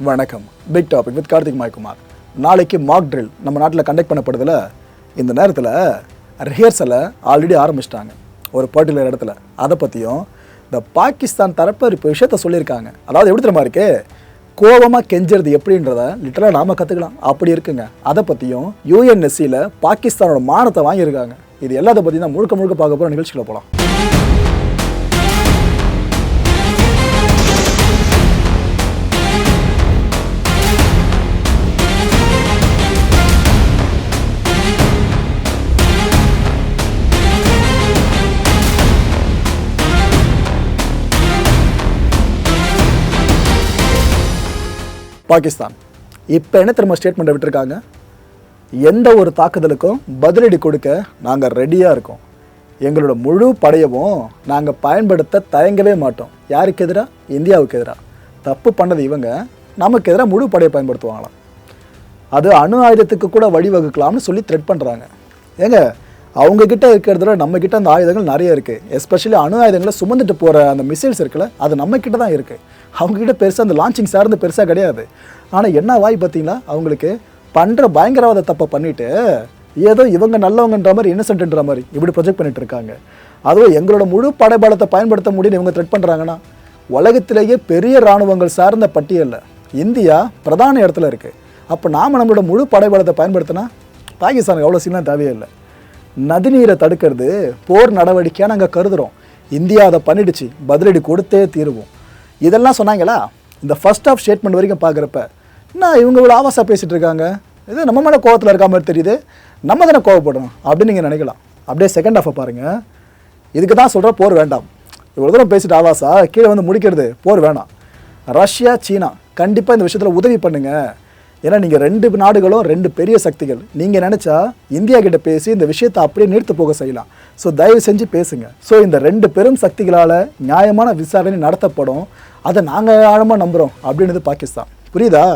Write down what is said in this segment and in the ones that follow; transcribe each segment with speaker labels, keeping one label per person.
Speaker 1: வணக்கம். Big topic with Karthik Maikumar. நாளைக்கு mock drill நம்ம நாட்டில் கண்டக்ட் பண்ணப்படுதில் இந்த நேரத்தில் ரிஹர்சலை ஆல்ரெடி ஆரம்பிச்சிட்டாங்க. ஒரு பர்டிகுலர் இடத்துல. அதை பற்றியும் இந்த பாகிஸ்தான் தரப்பு இப்போ விஷயத்த சொல்லியிருக்காங்க. அதாவது எப்படி தெரியுமா இருக்கு கோபமாக கெஞ்சுறது எப்படின்றத லிட்டராக நாம் கற்றுக்கலாம் அப்படி இருக்குங்க. அதை பற்றியும் யூஎன்எஸ்சியில் பாகிஸ்தானோட மானத்தை வாங்கியிருக்காங்க. இது எல்லாத்த பற்றி தான் முழுக்க முழுக்க பார்க்க போகிற நிகழ்ச்சியில் போகலாம் பாகிஸ்தான். இப்போ என்ன திரும்ப ஸ்டேட்மெண்ட்டை விட்டுருக்காங்க? எந்த ஒரு தாக்குதலுக்கும் பதிலடி கொடுக்க நாங்கள் ரெடியாக இருக்கோம். எங்களோட முழு படையவும் நாங்கள் பயன்படுத்த தயங்கவே மாட்டோம். யாருக்கு எதிராக இந்தியாவுக்கு எதிராக தப்பு பண்ணது இவங்க. நமக்கு எதிராக முழு படையை பயன்படுத்துவாங்களாம். அது அணு ஆயுதத்துக்கு கூட வழிவகுக்கலாம்னு சொல்லி த்ரெட் பண்ணுறாங்க ஏங்க அவங்கக்கிட்ட இருக்கிறத இருக்கிறதுல நம்மக்கிட்ட அந்த ஆயுதங்கள் நிறைய இருக்குது எஸ்பெஷலி அணு ஆயுதங்களை சுமந்துட்டு போகிற அந்த மிசைல்ஸ் இருக்குல்ல அது நம்மக்கிட்ட தான் இருக்குது அவங்கக்கிட்ட பெருசாக அந்த லான்ச்சிங் சார்ந்து பெருசாக கிடையாது. ஆனால் என்ன வாய் பார்த்தீங்களா? அவங்களுக்கு பண்ணுற பயங்கரவாத தப்பை பண்ணிவிட்டு ஏதோ இவங்க நல்லவங்கன்ற மாதிரி இன்னசென்ட்ன்ற மாதிரி இப்படி ப்ரொஜெக்ட் பண்ணிட்டு இருக்காங்க. அதுவும் எங்களோட முழு படைபலத்தை பயன்படுத்த முடியும்னு இவங்க த்ரெட் பண்ணுறாங்கன்னா உலகத்திலேயே பெரிய இராணுவங்கள் சார்ந்த பட்டியலில் இந்தியா பிரதான இடத்துல இருக்குது அப்போ நாம் நம்மளோட முழு படைபலத்தை பயன்படுத்தினா பாகிஸ்தானுக்கு அவ்வளோ சீலாம் தேவையில்லை நதிநீரை தடுக்கிறது போர் நடவடிக்கையாக நாங்கள் கருதுகிறோம் இந்தியா அதை பண்ணிடுச்சு பதிலடி கொடுத்தே தீருவோம். இதெல்லாம் சொன்னாங்களா? இந்த ஃபர்ஸ்ட் ஆஃப் ஸ்டேட்மெண்ட் வரைக்கும் பார்க்குறப்ப என்ன இவங்க இவ்வளோ ஆவாசாக பேசிகிட்டு இருக்காங்க? இது நம்ம மேலே கோவத்தில் இருக்க மாதிரி தெரியுது. நம்ம தானே கோவப்படணும்? அப்படின்னு நீங்கள் நினைக்கலாம். அப்படியே செகண்ட் ஆஃபை பாருங்கள் இதுக்கு தான் சொல்கிற போர் வேண்டாம். இவ்வளோ தூரம் பேசிட்டு ஆவாசா கீழே வந்து முடிக்கிறது போர் வேணாம். ரஷ்யா சீனா கண்டிப்பாக இந்த விஷயத்தில் உதவி பண்ணுங்கள் ஏன்னா நீங்கள் ரெண்டு நாடுகளும் ரெண்டு பெரிய சக்திகள். நீங்கள் நினச்சா இந்தியா கிட்ட பேசி இந்த விஷயத்தை அப்படியே நிறுத்து போக செய்யலாம். ஸோ தயவு செஞ்சு பேசுங்க. ஸோ இந்த ரெண்டு பெரும் சக்திகளால் நியாயமான விசாரணை நடத்தப்படும். அதை நாங்கள் ஆழமாக நம்புகிறோம் அப்படின்றது பாகிஸ்தான். புரியுதா?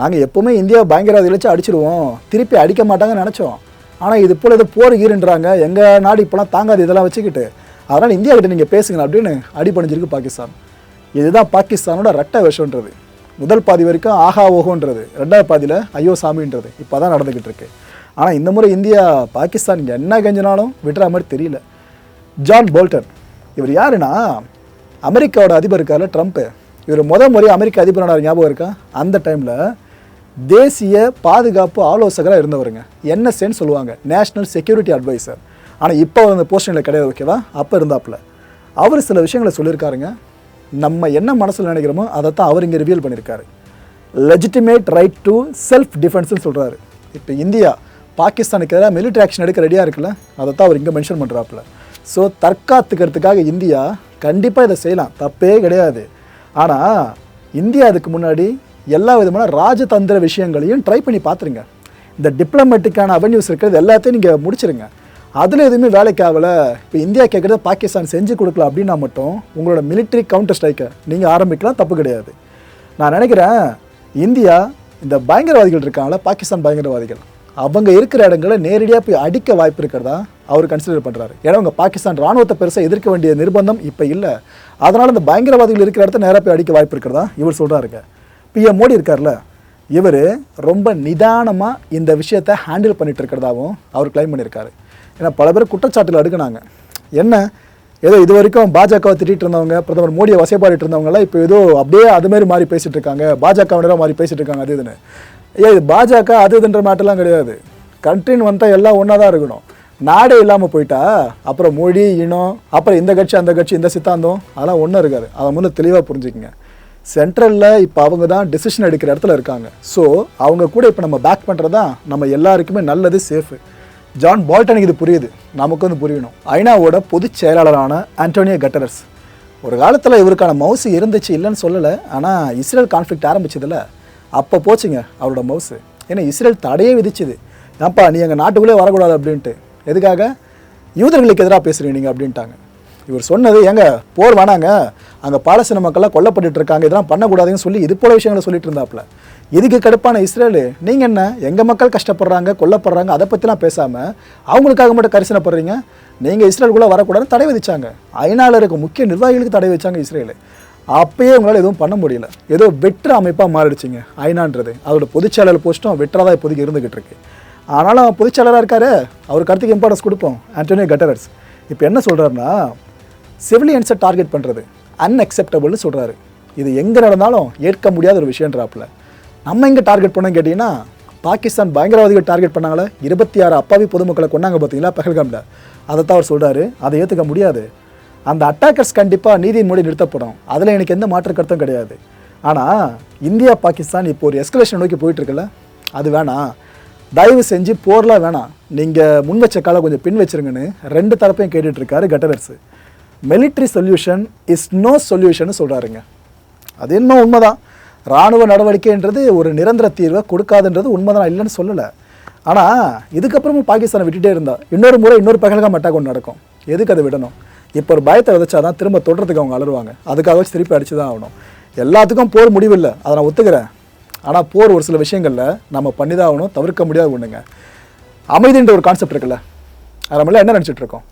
Speaker 1: நாங்கள் எப்போவுமே இந்தியா பயங்கரவாதிகளை வச்சு அடிச்சிருவோம். திருப்பி அடிக்க மாட்டாங்கன்னு நினச்சோம். ஆனால் இது போல் இது போர் ஈருன்றாங்க. எங்கள் நாடு இப்போலாம் தாங்காது இதெல்லாம் வச்சுக்கிட்டு. அதனால் இந்தியா கிட்ட நீங்கள் பேசுங்க அப்படின்னு அடிப்பணிஞ்சிருக்கு பாகிஸ்தான். இதுதான் பாகிஸ்தானோட ரெட்டை விஷம்ன்றது. முதல் பாதி வரைக்கும் ஆஹா ஓஹோன்றது. ரெண்டாவது பாதியில் ஐயோ சாமின்றது. இப்போ தான் நடந்துக்கிட்டு இருக்கு ஆனால் இந்த முறை இந்தியா பாகிஸ்தான் என்ன கெஞ்சினாலும் விடுற மாதிரி தெரியல. ஜான் போல்டன் இவர் யாருன்னா? அமெரிக்காவோட அதிபர் இருக்கார்ல ட்ரம்ப்பு இவர் முத முறை அமெரிக்க அதிபரான ஞாபகம் இருக்கா? அந்த டைமில் தேசிய பாதுகாப்பு ஆலோசகராக இருந்தவருங்க. என்எஸ்ஏன்னு சொல்லுவாங்க நேஷனல் செக்யூரிட்டி அட்வைசர் ஆனால் இப்போ அந்த போஸ்டிங்கில் கிடையாது ஓகேவா அப்போ இருந்தாப்புல. அவர் சில விஷயங்களை சொல்லியிருக்காருங்க. நம்ம என்ன மனசில் நினைக்கிறோமோ அதை தான் அவர் இங்கே ரிவீல் பண்ணியிருக்காரு லெஜிட்டிமேட் ரைட் டு செல்ஃப் டிஃபென்ஸ்னு சொல்கிறாரு இப்போ இந்தியா பாகிஸ்தானுக்கு எதிராக மிலிட்ரி ஆக்ஷன் எடுக்க ரெடியாக இருக்குல்ல? அதை தான் அவர் இங்கே மென்ஷன் பண்ணுறாப்புல ஸோ தற்காத்துக்கிறதுக்காக இந்தியா கண்டிப்பாக இதை செய்யலாம். தப்பே கிடையாது. ஆனால் இந்தியா அதுக்கு முன்னாடி எல்லா விதமான ராஜதந்திர விஷயங்களையும் ட்ரை பண்ணி பார்த்துருங்க. இந்த டிப்ளமேட்டிக்கான அவென்யூஸ் இருக்கிறது எல்லாத்தையும் நீங்கள் முடிச்சிருங்க. அதில் எதுவுமே வேலைக்கு ஆகலை. இப்போ இந்தியா கேட்குறத பாகிஸ்தான் செஞ்சு கொடுக்கல அப்படின்னா மட்டும் உங்களோட மிலிட்ரி கவுண்டர் ஸ்ட்ரைக்கை நீங்கள் ஆரம்பிக்கலாம் தப்பு கிடையாது. நான் நினைக்கிறேன் இந்தியா இந்த பயங்கரவாதிகள் இருக்காங்களா பாகிஸ்தான் பயங்கரவாதிகள் அவங்க இருக்கிற இடங்களை நேரடியாக போய் அடிக்க வாய்ப்பு இருக்கிறதா அவர் கன்சிடர் பண்ணுறாரு ஏன்னா அவங்க பாகிஸ்தான் ராணுவத்தை பெருசாக எதிர்க்க வேண்டிய நிர்பந்தம் இப்போ இல்லை. அதனால் இந்த பயங்கரவாதிகள் இருக்கிற இடத்த நேராக போய் அடிக்க வாய்ப்பு இருக்கிறதா இவர் சொல்கிறாருங்க பிஎம் மோடி இருக்கார்ல இவர் ரொம்ப நிதானமாக இந்த விஷயத்தை ஹேண்டில் பண்ணிட்டு இருக்கிறதாவும் அவர் கிளைம் பண்ணியிருக்காரு ஏன்னா பல பேர் குற்றச்சாட்டில் அடுக்குனாங்க. என்ன? ஏதோ இது வரைக்கும் பாஜகவை திட்டிட்டு இருந்தவங்க பிரதமர் மோடியை வசைப்பாடிட்டு இருந்தவங்கலாம் இப்போ ஏதோ அப்படியே அதுமாரி மாறி பேசிட்டு இருக்காங்க. பாஜகவினராக மாறி பேசிட்டு இருக்காங்க அது இதுன்னு. ஏ இது பாஜக அது இதுன்ற மாட்டெல்லாம் கிடையாது. கண்ட்ரின்னு வந்தால் எல்லாம் ஒன்றா தான் இருக்கணும். நாடே இல்லாமல் போயிட்டா அப்புறம் மொழி இனம் அப்புறம் இந்த கட்சி அந்த கட்சி இந்த சித்தாந்தம் அதெல்லாம் ஒன்றும் இருக்காது. அதை முதல்ல தெளிவாக புரிஞ்சுக்கங்க. சென்ட்ரலில் இப்போ அவங்க தான் டிசிஷன் எடுக்கிற இடத்துல இருக்காங்க. ஸோ அவங்க கூட இப்போ நம்ம பேக் பண்ணுறது தான் நம்ம எல்லாருக்குமே நல்லது சேஃபு ஜான் பால்டனுக்கு இது புரியுது. நமக்கு வந்து புரியணும். ஐநாவோட பொதுச் செயலாளரான ஆண்டோனியோ கட்டரஸ். ஒரு காலத்தில் இவருக்கான மவுசு இருந்துச்சு இல்லைன்னு சொல்லலை. ஆனால் இஸ்ரேல் கான்ஃப்ளிக்ட் ஆரம்பிச்சதில் அப்போ போச்சுங்க அவரோட மவுசு. ஏன்னா இஸ்ரேல் தடையே விதிச்சுது. ஏன்ப்பா நீ எங்கள் நாட்டுக்குள்ளே வரக்கூடாது அப்படின்ட்டு. எதுக்காக? யூதர்களுக்கு எதிராக பேசுகிறீங்க நீங்கள் அப்படின்ட்டாங்க. இவர் சொன்னது ஏங்க போர் வேணாங்க. அங்கே பாலஸ்தீன மக்கள்லாம் கொல்லப்பட்டு இருக்காங்க இதெல்லாம் பண்ணக்கூடாதுன்னு சொல்லி இது போல விஷயங்களை சொல்லிட்டு இருந்தாப்புல. இதுக்கு கடுப்பான இஸ்ரேலு? நீங்கள் என்ன? எங்கள் மக்கள் கஷ்டப்படுறாங்க கொல்லப்படுறாங்க அதை பற்றிலாம் பேசாமல் அவங்களுக்காக மட்டும் கரிசனப்படுறீங்க? நீங்கள் இஸ்ரேலுக்குள்ளே வரக்கூடாதுன்னு தடை விதிச்சாங்க. ஐநாவில் இருக்க முக்கிய நிர்வாகிகளுக்கு தடை வச்சாங்க இஸ்ரேலு. அப்பயே உங்களால் எதுவும் பண்ண முடியல. ஏதோ வெற்ற அமைப்பாக மாறிடுச்சிங்க ஐநான்றது அதோட பொதுச்செயலர் போஸ்ட்டும் வெற்றா தான் இப்போதைக்கு இருந்துகிட்டு இருக்கு ஆனாலும் பொதுச்செயலராக இருக்காரு. அவர் கருத்துக்கு இம்பார்ட்டன்ஸ் கொடுப்போம் ஆண்டோனியோ கட்டரஸ் இப்போ என்ன சொல்கிறாருன்னா சிவிலியன்ஸை டார்கெட் பண்ணுறது அன்அக்செப்டபுள்னு சொல்கிறாரு இது எங்கே நடந்தாலும் ஏற்க முடியாத ஒரு விஷயன்றாப்பில் நம்ம எங்கே டார்கெட் பண்ணோம்னு கேட்டிங்கன்னா பாகிஸ்தான் பயங்கரவாதிகள் டார்கெட் பண்ணாங்களே இருபத்தி ஆறு அப்பாவி பொதுமக்களை கொண்டாங்க பார்த்தீங்களா பஹல்காமில் அதை தான் அவர் சொல்கிறாரு அதை ஏற்றுக்க முடியாது. அந்த அட்டாக்கர்ஸ் கண்டிப்பாக நீதியின் மூடி நிறுத்தப்படும். அதில் எனக்கு எந்த மாற்று கருத்தும் கிடையாது. ஆனால் இந்தியா பாகிஸ்தான் இப்போ ஒரு எஸ்கலேஷன் நோக்கி போயிட்டுருக்குல்ல அது வேணாம் தயவு செஞ்சு போர்லாம் வேணாம். நீங்கள் முன் வச்ச காலை கொஞ்சம் பின் வச்சிருங்கன்னு ரெண்டு தரப்பையும் கேட்டுட்ருக்காரு Guterres military solution is no solution சொல்கிறாருங்க அது என்ன உண்மைதான்? ராணுவ நடவடிக்கைன்றது ஒரு நிரந்தர தீர்வை கொடுக்காதுன்றது உண்மைதான் இல்லைன்னு சொல்லலை. ஆனால் இதுக்கப்புறமும் பாகிஸ்தானை விட்டுட்டே இருந்தா இன்னொரு முறை இன்னொரு பகலகம் அட்டாக் ஒன்று நடக்கும். எதுக்கு அதை விடணும்? இப்போ ஒரு பயத்தை விதைச்சாதான் திரும்ப தொடர்றதுக்கு அவங்க அலருவாங்க அதுக்காக வச்சு திருப்பி அடிச்சு தான் ஆகணும். எல்லாத்துக்கும் போர் முடிவில்லை. அதை நான் ஒத்துக்கிறேன். ஆனால் போர் ஒரு சில விஷயங்களில் நம்ம பண்ணி தான் ஆகணும் தவிர்க்க முடியாத ஒன்றுங்க அமைதின்ற ஒரு கான்செப்ட் இருக்குல்ல. அதை நம்மளாம் என்ன நினச்சிட்ருக்கோம்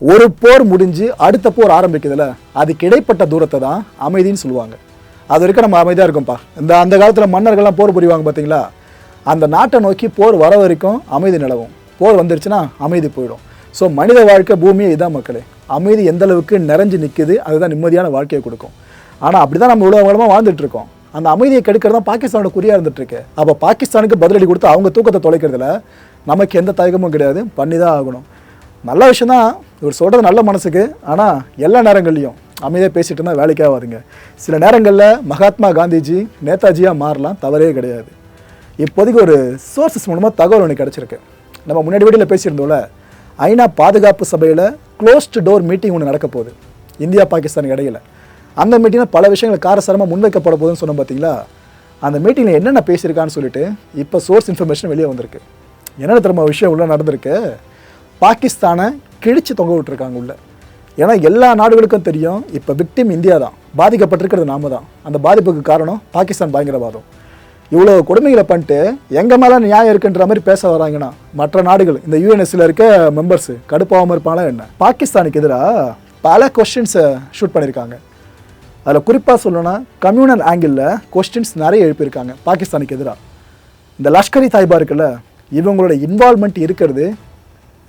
Speaker 1: ஒரு போர் முடிஞ்சு அடுத்த போர் ஆரம்பிக்குதுல அதுக்கு இடைப்பட்ட தூரத்தை தான் அமைதின்னு சொல்லுவாங்க. அது வரைக்கும் நம்ம அமைதியாக இருக்கும்ப்பா. இந்த அந்த காலத்தில் மன்னர்கள்லாம் போர் புரிவாங்க பார்த்தீங்களா அந்த நாட்டை நோக்கி போர் வர வரைக்கும் அமைதி நிலவும். போர் வந்துருச்சுன்னா அமைதி போயிடும். ஸோ மனித வாழ்க்கை பூமியே இதான் மக்களே. அமைதி எந்த அளவுக்கு நிறைஞ்சு நிற்குது அதுதான் நிம்மதியான வாழ்க்கையை கொடுக்கும். ஆனால் அப்படி தான் நம்ம இவ்வளோ காலமாக வாழ்ந்துட்டுருக்கோம் அந்த அமைதியை கெடுக்கிறது தான் பாகிஸ்தானோட குறியாக இருந்துட்டுருக்கு. அப்போ பாகிஸ்தானுக்கு பதிலடி கொடுத்து அவங்க தூக்கத்தை தொலைக்கிறதுல நமக்கு எந்த தயக்கமும் கிடையாது. பண்ணி தான் ஆகணும். நல்ல விஷயம் தான் இவர் சொல்கிறது நல்ல மனசுக்கு ஆனால் எல்லா நேரங்கள்லையும் அமைதியாக பேசிட்டு இருந்தால் வேலைக்கே ஆகாதுங்க. சில நேரங்களில் மகாத்மா காந்திஜி நேதாஜியாக மாறலாம் தவறே கிடையாது. இப்போதைக்கு ஒரு சோர்சஸ் மூலமாக தகவல் ஒன்று கிடச்சிருக்கு. நம்ம முன்னாடி வீடியில் பேசியிருந்தோம்ல ஐநா பாதுகாப்பு சபையில் க்ளோஸ்டு டோர் மீட்டிங் ஒன்று நடக்க போகுது இந்தியா பாகிஸ்தானுக்கு இடையில். அந்த மீட்டிங்கில் பல விஷயங்கள் காரசாரமாக முன்வைக்கப்பட போகுதுன்னு சொன்னோம் பார்த்தீங்களா அந்த மீட்டிங்கில் என்னென்ன பேசியிருக்கான்னு சொல்லிட்டு இப்போ சோர்ஸ் இன்ஃபர்மேஷன் வெளியே வந்திருக்கு. என்னென்ன திரும்ப விஷயம் உள்ள நடந்திருக்கு? பாகிஸ்தானை கிழிச்சு தொங்க விட்டுருக்காங்க உள்ள. ஏன்னா எல்லா நாடுகளுக்கும் தெரியும் இப்போ விக்டிம் இந்தியா தான். பாதிக்கப்பட்டிருக்கிறது நாம தான். அந்த பாதிப்புக்கு காரணம் பாகிஸ்தான் பயங்கரவாதம். இவ்வளோ கொடுமைகளை பண்ணிட்டு எங்கள் மேலே நியாயம் இருக்குன்ற மாதிரி பேச வராங்கன்னா மற்ற நாடுகள் இந்த யூஎன்எஸ்சில் இருக்க மெம்பர்ஸ் கடுப்பாகாமல் இருப்பாங்களா என்ன? பாகிஸ்தானுக்கு எதிராக பல கொஸ்டின்ஸை ஷூட் பண்ணியிருக்காங்க அதில் குறிப்பாக சொல்லணும்னா கம்யூனல் ஆங்கிளில் கொஸ்டின்ஸ் நிறைய எழுப்பியிருக்காங்க பாகிஸ்தானுக்கு எதிராக. இந்த லஷ்கரி தாய்பா இருக்குல்ல இவங்களோட இன்வால்மெண்ட் இருக்கிறது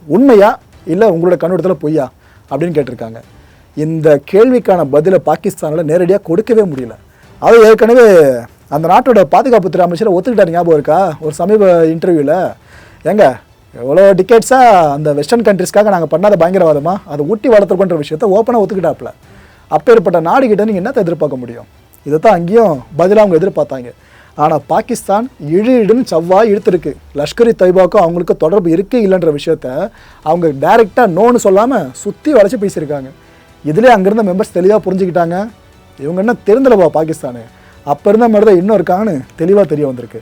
Speaker 1: உண்மையாக இல்லை உங்களோட கண்ணோட்டத்தில் பொய்யா? அப்படின்னு கேட்டிருக்காங்க. இந்த கேள்விக்கான பதிலை பாகிஸ்தானில் நேரடியாக கொடுக்கவே முடியல. அது ஏற்கனவே அந்த நாட்டோட பாதுகாப்புத்துறை அமைச்சரை ஒத்துக்கிட்டார். ஞாபகம் இருக்கா? ஒரு சமீப இன்டர்வியூவில் ஏங்க எவ்வளோ டிக்கெட்ஸாக அந்த வெஸ்டர்ன் கண்ட்ரிஸ்க்காக நாங்கள் பண்ணாத பயங்கரவாதமாக அதை ஊட்டி வளர்த்துருக்கோன்ற விஷயத்த ஓப்பனாக ஒத்துக்கிட்டாப்புல. அப்பேற்பட்ட நாடுகிட்ட நீங்கள் என்னத்தை எதிர்பார்க்க முடியும்? இதை தான் அங்கேயும் பதிலாக அவங்க எதிர்பார்த்தாங்க. ஆனால் பாகிஸ்தான் இழு இடுன்னு செவ்வாய் இழுத்துருக்கு. லஷ்கரி தைபாக்கும் அவங்களுக்கு தொடர்பு இருக்கு இல்லைன்ற விஷயத்த அவங்க டைரெக்டாக நோன்னு சொல்லாமல் சுற்றி வளைச்சி பேசியிருக்காங்க. இதுலேயே அங்கேருந்த மெம்பர்ஸ் தெளிவாக புரிஞ்சுக்கிட்டாங்க. இவங்க என்ன தெரிந்தலப்பா பாகிஸ்தானு? அப்போ இருந்த மாதிரி தான் இன்னும் இருக்காங்கன்னு தெளிவாக தெரிய வந்திருக்கு.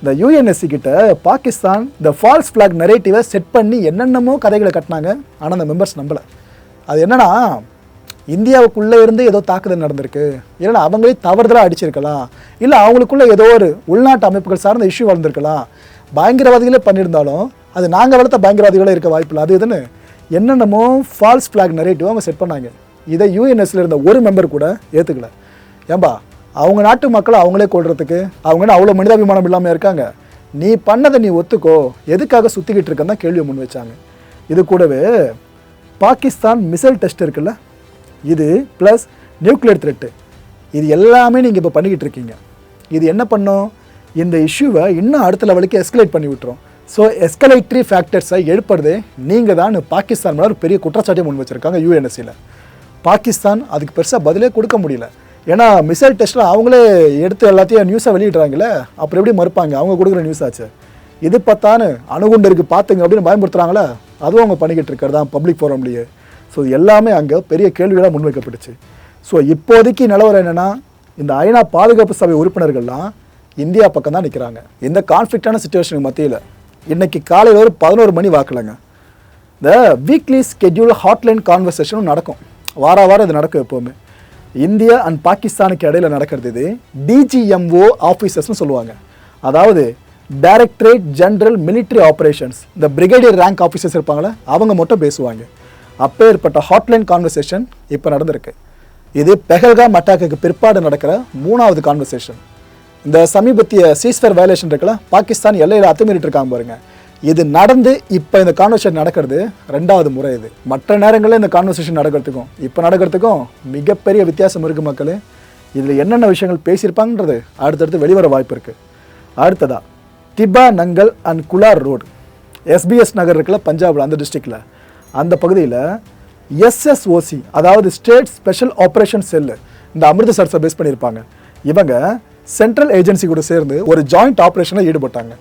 Speaker 1: இந்த யூஎன்எஸ்சி கிட்ட பாகிஸ்தான் இந்த ஃபால்ஸ் ஃப்ளாக் நெரேட்டிவை செட் பண்ணி என்னென்னமோ கதைகளை கட்டினாங்க. ஆனால் அந்த மெம்பர்ஸ் நம்பலை. அது என்னன்னா இந்தியாவுக்குள்ளே இருந்து ஏதோ தாக்குதல் நடந்திருக்கு. இல்லைன்னா அவங்களே தவறுதலாக அடிச்சிருக்கலாம். இல்லை அவங்களுக்குள்ளே ஏதோ ஒரு உள்நாட்டு அமைப்புகள் சார்ந்த இஷ்யூ வளர்ந்துருக்கலாம். பயங்கரவாதிகளே பண்ணியிருந்தாலும் அது நாங்கள் வளர்த்த பயங்கரவாதிகளே இருக்க வாய்ப்பில்லை அது எதுன்னு என்னென்னமோ ஃபால்ஸ் ஃப்ளாக் நரேட்டிவ் அவங்க செட் பண்ணாங்க. இதை யூஎன்எஸ்ல இருந்த ஒரு மெம்பர் கூட ஏற்றுக்கல ஏம்பா அவங்க நாட்டு மக்களை அவங்களே கொள்றதுக்கு அவங்கன்னு அவ்வளோ மனிதாபிமானம் இல்லாமல் இருக்காங்க? நீ பண்ணதை நீ ஒத்துக்கோ எதுக்காக சுற்றிக்கிட்டு இருக்கன்னு தான் கேள்வியை முன் வச்சாங்க. இது கூடவே பாகிஸ்தான் மிசைல் டெஸ்ட் இருக்குல்ல இது ப்ளஸ் நியூக்ளியர் த்ரெட்டு இது எல்லாமே நீங்கள் இப்போ பண்ணிக்கிட்டு இருக்கீங்க. இது என்ன பண்ணும்? இந்த இஷ்யூவை இன்னும் அடுத்த லெவலுக்கு எஸ்கலேட் பண்ணி விட்டுரும். ஸோ எஸ்கலேட்ரி ஃபேக்டர்ஸை எழுப்புறதே நீங்கள் தான் பாகிஸ்தான் மேலே ஒரு பெரிய குற்றச்சாட்டை முன் வச்சுருக்காங்க யூஎன்எஸ்சியில் பாகிஸ்தான் அதுக்கு பெருசாக பதிலே கொடுக்க முடியல. ஏன்னா மிசைல் டெஸ்ட்டில் அவங்களே எடுத்து எல்லாத்தையும் நியூஸாக வெளியிடுறாங்களே அப்புறம் எப்படி மறுப்பாங்க? அவங்க கொடுக்குற நியூஸ் ஆச்சு. இது பார்த்தானு அணுகுண்டு இருக்குது பார்த்துங்க அப்படின்னு பயமுறுத்துறாங்களே? அதுவும் அவங்க பண்ணிக்கிட்டு இருக்கிறது தான் பப்ளிக் ஃபோரம்லேயே ஸோ எல்லாமே அங்கே பெரிய கேள்விகளாக முன்வைக்கப்பட்டுச்சு. ஸோ இப்போதைக்கு நிலவரம் என்னென்னா இந்த ஐநா பாதுகாப்பு சபை உறுப்பினர்கள்லாம் இந்தியா பக்கம் தான் நிற்கிறாங்க இந்த கான்ஃப்ளிக்டான சுச்சுவேஷனுக்கு மத்தியில் இன்றைக்கி காலையில் ஒரு பதினோரு மணி வாக்கலைங்க. இந்த வீக்லி ஸ்கெட்யூல் ஹாட்லைன் கான்வர்சேஷனும் நடக்கும். வார வாரம் இது நடக்கும் எப்போவுமே. இந்தியா அண்ட் பாகிஸ்தானுக்கு இடையில் நடக்கிறது இது டிஜிஎம்ஓ ஆஃபீஸர்ஸ்னு சொல்லுவாங்க. அதாவது டைரக்டரேட் ஜென்ரல் மிலிட்ரி ஆப்ரேஷன்ஸ் இந்த பிரிகேடியர் ரேங்க் ஆஃபீஸர்ஸ் இருப்பாங்களே அவங்க மட்டும் பேசுவாங்க. அப்பேற்பட்ட ஹாட்லைன் கான்வர்சேஷன் இப்போ நடந்திருக்கு. இது பெஹல்காம் அட்டாக்கு பிற்பாடு நடக்கிற மூணாவது கான்வர்சேஷன் இந்த சமீபத்திய சீஸ்ஃபேர் வயலேஷன் இருக்குல்ல பாகிஸ்தான் எல்லையில் அத்துமீறிட்டு இருக்காங்க பாருங்க. இது நடந்து இப்போ இந்த கான்வர்சேஷன் நடக்கிறது ரெண்டாவது முறை இது. மற்ற நேரங்களில் இந்த கான்வர்சேஷன் நடக்கிறதுக்கும் இப்போ நடக்கிறதுக்கும் மிகப்பெரிய வித்தியாசம் இருக்குது மக்களே. இதில் என்னென்ன விஷயங்கள் பேசியிருப்பாங்கன்றது அடுத்தடுத்து வெளிவர வாய்ப்பு இருக்குது அடுத்ததா Tibba Nangal and Kular road. SBS Nagar இருக்குல்ல பஞ்சாபில் அந்த டிஸ்ட்ரிக்டில் அந்த பகுதியில் எஸ்எஸ்ஓசி அதாவது ஸ்டேட் ஸ்பெஷல் ஆப்ரேஷன் செல்லு இந்த அமிர்தசரஸை பேஸ் பண்ணியிருப்பாங்க. இவங்க சென்ட்ரல் ஏஜென்சி கூட சேர்ந்து ஒரு ஜாயிண்ட் ஆப்ரேஷனில் ஈடுபட்டாங்க.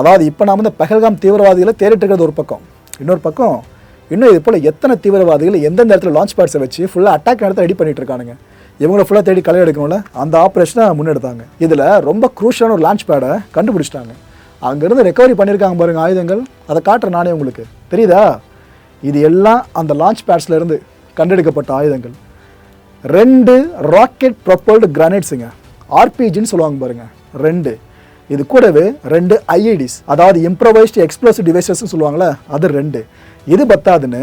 Speaker 1: அதாவது இப்போ நாம் இந்த பகல்காம் தீவிரவாதிகளை தேடிட்டு இருக்கிறது ஒரு பக்கம். இன்னொரு பக்கம் இன்னும் இது போல் எத்தனை தீவிரவாதிகள் எந்தெந்த இடத்துல லான்ச் பேட்ஸை வச்சு ஃபுல்லாக அட்டாக் நடத்த ரெடி பண்ணிட்டு இருக்கானுங்க. இவங்கள ஃபுல்லாக தேடி களை எடுக்கணும்ல அந்த ஆப்ரேஷனை முன்னெடுத்தாங்க. இதில் ரொம்ப குரூஷியலான ஒரு லான்ச் பேடை கண்டுபிடிச்சிட்டாங்க. அங்கேருந்து ரெக்கவரி பண்ணியிருக்காங்க பாருங்கள் ஆயுதங்கள். அதை காட்டுறேன் நானே உங்களுக்கு. தெரியுதா? இது எல்லாம் அந்த லான்ச் பேட்ஸ்லேருந்து கண்டெடுக்கப்பட்ட ஆயுதங்கள். ரெண்டு ராக்கெட் ப்ரொப்பல்டு கிரானைட்ஸுங்க ஆர்பிஜின்னு சொல்லுவாங்க பாருங்கள் ரெண்டு. இது கூடவே ரெண்டு ஐஐடிஸ் அதாவது இம்ப்ரவைஸ்டு எக்ஸ்ப்ளோசிவ் டிவைசஸ்ன்னு சொல்லுவாங்களே அது ரெண்டு. இது பத்தாதுன்னு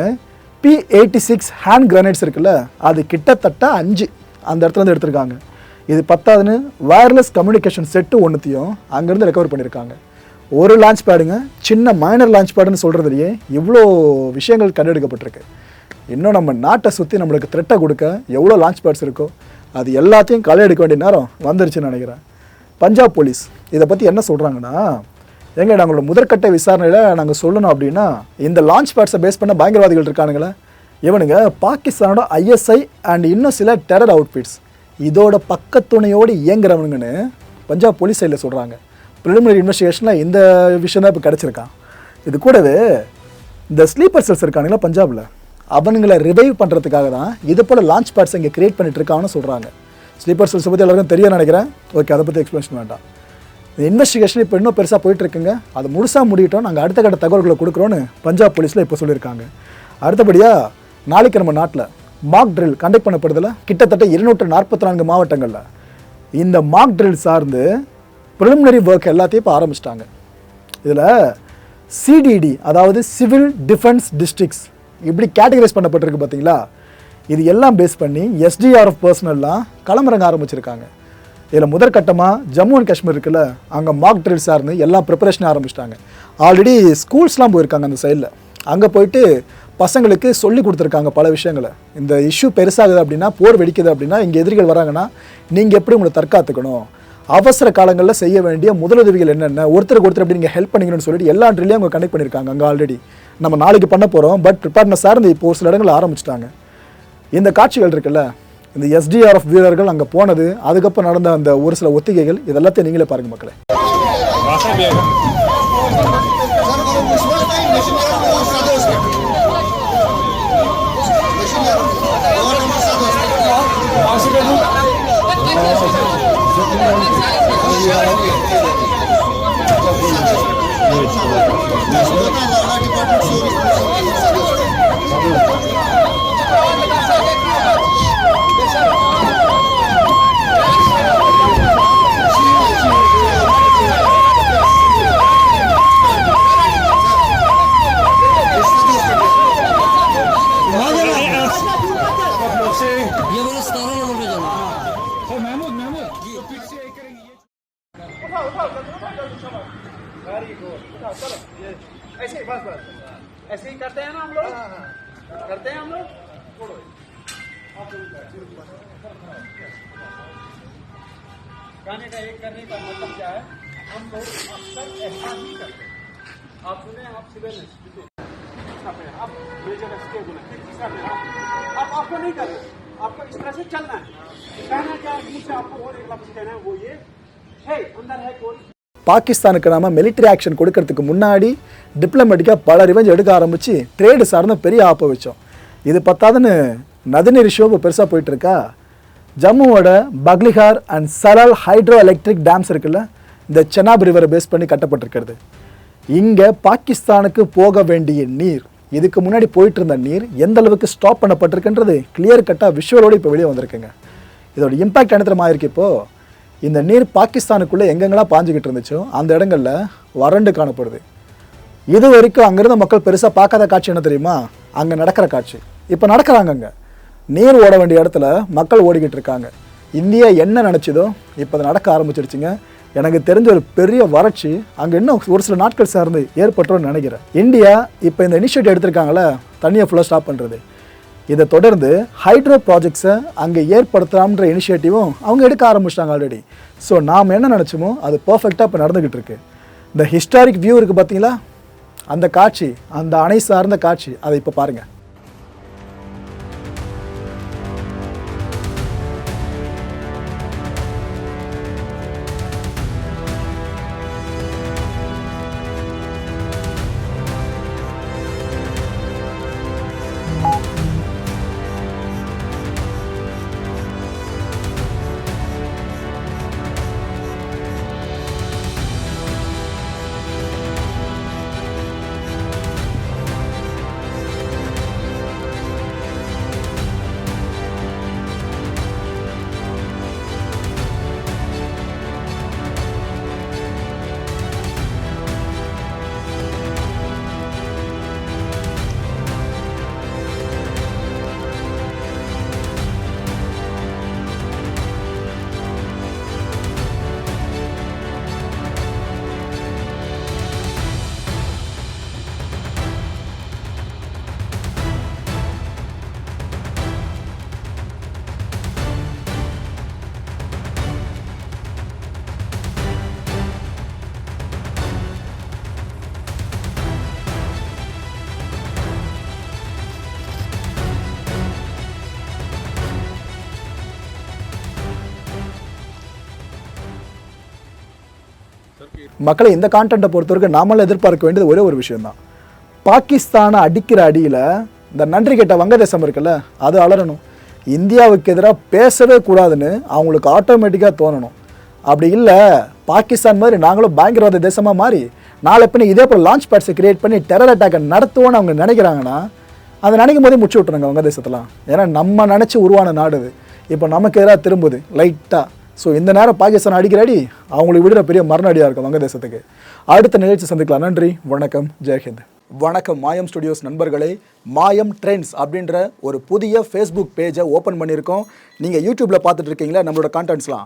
Speaker 1: P eighty six hand grenades இருக்குல்ல அது கிட்டத்தட்ட அஞ்சு அந்த இடத்துல இருந்து எடுத்திருக்காங்க. இது பத்தாதுன்னு வயர்லெஸ் கம்யூனிகேஷன் செட்டு ஒன்றுத்தையும் அங்கேருந்து ரெக்கவர் பண்ணியிருக்காங்க ஒரு லான்ச் பேடுங்க சின்ன மைனர் லான்ச் பேடுன்னு சொல்கிறதுலையே இவ்வளோ விஷயங்கள் கண்டெடுக்கப்பட்டிருக்கு. இன்னும் நம்ம நாட்டை சுற்றி நம்மளுக்கு த்ரெட்டை கொடுக்க எவ்வளோ லான்ச் பேட்ஸ் இருக்கோ அது எல்லாத்தையும் களை எடுக்க வேண்டிய நேரம் வந்துருச்சுன்னு நினைக்கிறேன். பஞ்சாப் போலீஸ் இதை பற்றி என்ன சொல்கிறாங்கன்னா எங்க நாங்களோட முதற்கட்ட விசாரணையில் நாங்கள் சொல்லணும் அப்படின்னா இந்த லான்ச் பேட்ஸை பேஸ் பண்ண பயங்கரவாதிகள் இருக்கானுங்களே. இவனுங்க பாகிஸ்தானோட ஐஎஸ்ஐ அண்ட் இன்னும் சில டெரர் அவுட்ஃபிட்ஸ் இதோட பக்கத்துணையோடு இயங்குறவனுங்கன்னு பஞ்சாப் போலீஸ் சைடில் சொல்கிறாங்க ப்ரிலிமினரி இன்வெஸ்டிகேஷனில் இந்த விஷயம் தான் இப்போ கிடச்சிருக்கான். இது கூடவே இந்த ஸ்லீப்பர் செல்ஸ் இருக்கானுங்களா பஞ்சாபில் அவனுங்களை ரிவைவ் பண்ணுறதுக்காக தான் இது போல் லான்ச் பேட்ஸ் இங்கே கிரியேட் பண்ணிட்டு இருக்காங்கன்னு சொல்கிறாங்க ஸ்லீப்பர் செல்ஸை பற்றி எல்லாருக்கும் தெரியும் நினைக்கிறேன். ஓகே அதை பற்றி எக்ஸ்பிளேஷன் வேண்டாம். இந்த இன்வெஸ்டிகேஷன் இப்போ இன்னும் பெருசாக போயிட்டுருக்குங்க அது முழுசாக முடியட்டும். நாங்கள் அடுத்த கட்ட தகவல்களை கொடுக்குறோன்னு பஞ்சாப் போலீஸில் இப்போ சொல்லியிருக்காங்க. அடுத்தபடியாக நாளைக்கு நம்ம நாட்டில் மாக் ட்ரில் கண்டக்ட் பண்ணப்படுதில். கிட்டத்தட்ட இருநூற்று நாற்பத்தி நான்கு மாவட்டங்களில். இந்த மாக் ட்ரில் சார்ந்து ப்ரிலிமினரி ஒர்க் எல்லாத்தையும் இப்போ ஆரம்பிச்சிட்டாங்க. இதில் சிடிடி அதாவது சிவில் டிஃபென்ஸ் டிஸ்ட்ரிக்ஸ் இப்படி கேட்டகரைஸ் பண்ணப்பட்டிருக்கு பார்த்தீங்களா இது எல்லாம் பேஸ் பண்ணி எஸ்டிஆர்எஃப் பர்சனல்லாம் களமிறங்க ஆரம்பிச்சிருக்காங்க. இதில் முதற்கட்டமாக ஜம்மு அண்ட் காஷ்மீர் இருக்குல்ல அங்கே மாக் ட்ரில் சார்ந்து எல்லா ப்ரிப்பரேஷனும் ஆரம்பிச்சிட்டாங்க. ஆல்ரெடி ஸ்கூல்ஸ்லாம் போயிருக்காங்க அந்த சைடில் அங்கே போயிட்டு பசங்களுக்கு சொல்லி கொடுத்துருக்காங்க பல விஷயங்களை. இந்த இஷ்யூ பெருசாகுது அப்படின்னா போர் வெடிக்குது அப்படின்னா இங்கே எதிரிகள் வராங்கன்னா நீங்கள் எப்படி உங்களை தற்காத்துக்கணும்? அவசர காலங்களில் செய்ய வேண்டிய முதலுதவிகள் என்னென்ன? ஒருத்தருக்கு ஒருத்தர் எப்படி நீங்கள் ஹெல்ப் பண்ணிக்கணும்னு சொல்லிட்டு எல்லா ட்ரில்லையும் அவங்க கனெக்ட் பண்ணியிருக்காங்க அங்கே ஆல்ரெடி நம்ம நாளைக்கு பண்ண போகிறோம் பட் ப்ரிப்பேர்னஸ் சார்ந்து இப்போ ஒரு சில இடங்கள் ஆரம்பிச்சிட்டாங்க. இந்த காட்சிகள் இருக்குல்ல இந்த எஸ்டிஆர்எஃப் வீரர்கள் அங்கே போனது அதுக்கப்புறம் நடந்த அந்த ஒரு சில ஒத்திகைகள் இதெல்லாத்தையும் நீங்களே பாருங்க மக்களே.
Speaker 2: ये
Speaker 3: करने का मतलब क्या है हम लोग अक्सर ऐसा ही करते हैं आप सुने आप सिविल हैं आप मेजर स्टेबल है तीसरा पे आप आप आपको नहीं कर रहे आपको इस तरह से चलना है कहना क्या है मुझसे आपको और एक लफ्ज कहना है वो ये है अंदर है कोई
Speaker 1: பாகிஸ்தானுக்கு நாம மிலிட்டரி ஆக்ஷன் கொடுக்கறதுக்கு முன்னாடி டிப்ளமேட்டிக்காக பல ரிவெஞ்ச் எடுக்க ஆரம்பித்து ட்ரேடு சார்ந்த பெரிய ஆப்பை வச்சோம் இது பத்தாதுன்னு நதிநீர் இஷ்யூ இப்போ பெருசாக போயிட்டு இருக்கா ஜம்முவோட Baglihar and Salal hydro electric dams இருக்குல்ல இந்த செனாப் ரிவரை பேஸ் பண்ணி கட்டப்பட்டிருக்கிறது. இங்கே பாகிஸ்தானுக்கு போக வேண்டிய நீர் இதுக்கு முன்னாடி போயிட்டு இருந்த நீர் எந்த அளவுக்கு ஸ்டாப் பண்ணப்பட்டிருக்குன்றது கிளியர் கட்டாக விஷுவலோடு இப்போ வெளியே வந்திருக்குங்க. இதோட இம்பாக்ட் அனுத்திரமாக இருக்கு இப்போது இந்த நீர் பாகிஸ்தானுக்குள்ளே எங்கெங்கெல்லாம் பாஞ்சுக்கிட்டு இருந்துச்சோ அந்த இடங்களில் வறண்டு காணப்படுது. இது வரைக்கும் அங்கேருந்து மக்கள் பெருசாக பார்க்காத காட்சி என்ன தெரியுமா? அங்கே நடக்கிற காட்சி. இப்போ நடக்கிறாங்க அங்கே நீர் ஓட வேண்டிய இடத்துல மக்கள் ஓடிக்கிட்டு இருக்காங்க இந்தியா என்ன நினச்சதோ இப்போ அது நடக்க ஆரம்பிச்சிருச்சுங்க. எனக்கு தெரிஞ்ச ஒரு பெரிய வறட்சி அங்கே இன்னும் ஒரு சில நாட்கள் சார்ந்து ஏற்பட்டுரும்னு நினைக்கிறேன். இந்தியா இப்போ இந்த இனிஷியேட்டிவ் எடுத்திருக்காங்களே தண்ணியை ஃபுல்லாக ஸ்டாப் பண்ணுறது இதை தொடர்ந்து ஹைட்ரோ ப்ராஜெக்ட்ஸை அங்கே ஏற்படுத்தலாம்ன்ற இனிஷியேட்டிவும் அவங்க எடுக்க ஆரம்பிச்சிட்டாங்க ஆல்ரெடி ஸோ நாம் என்ன நினச்சோமோ அது பர்ஃபெக்டாக இப்போ நடந்துக்கிட்டு இருக்கு இந்த ஹிஸ்டாரிக் வியூ இருக்குது பார்த்தீங்களா அந்த காட்சி அந்த அணை சார்ந்த காட்சி அதை இப்போ பாருங்கள் மக்களை இந்த கான்டென்ட்டை பொறுத்தவரைக்கும் நாமெல்லாம் எதிர்பார்க்க வேண்டியது ஒரே ஒரு விஷயந்தான் பாகிஸ்தானை அடிக்கிற அடியில் இந்த நன்றி கெட்ட வங்கதேசம் இருக்குல்ல அது அலறணும். இந்தியாவுக்கு எதிராக பேசவே கூடாதுன்னு அவங்களுக்கு ஆட்டோமேட்டிக்காக தோணணும். அப்படி இல்லை பாகிஸ்தான் மாதிரி நாங்களும் பயங்கரவாத தேசமாக மாறி நாளை பின்ன இதே போல் லான்ச் பேட்ஸை கிரியேட் பண்ணி டெரர் அட்டாக்கை நடத்துவோன்னு அவங்க நினைக்கிறாங்கன்னா அதை நினைக்கும் போதே முடிச்சு விட்டுருங்க வங்கதேசத்தெலாம் ஏன்னா நம்ம நினச்சி உருவான நாடு இது. இப்போ நமக்கு எதிராக திரும்புது லைட்டாக ஸோ இந்த நேரம் பாகிஸ்தான் அடிக்கிற அடி அவங்களுக்கு விடுற பெரிய மரண அடியாக இருக்கும் வங்கதேசத்துக்கு. அடுத்த நிகழ்ச்சி சந்திக்கலாம். நன்றி வணக்கம் ஜெயஹிந்த் வணக்கம் மாயம் ஸ்டுடியோஸ் நண்பர்களே. மாயம் ட்ரெண்ட்ஸ் அப்படின்ற ஒரு புதிய ஃபேஸ்புக் பேஜை ஓப்பன் பண்ணியிருக்கோம். நீங்கள் யூடியூப்பில் பார்த்துட்டு இருக்கீங்களா? நம்மளோட கான்டென்ட்ஸ்லாம்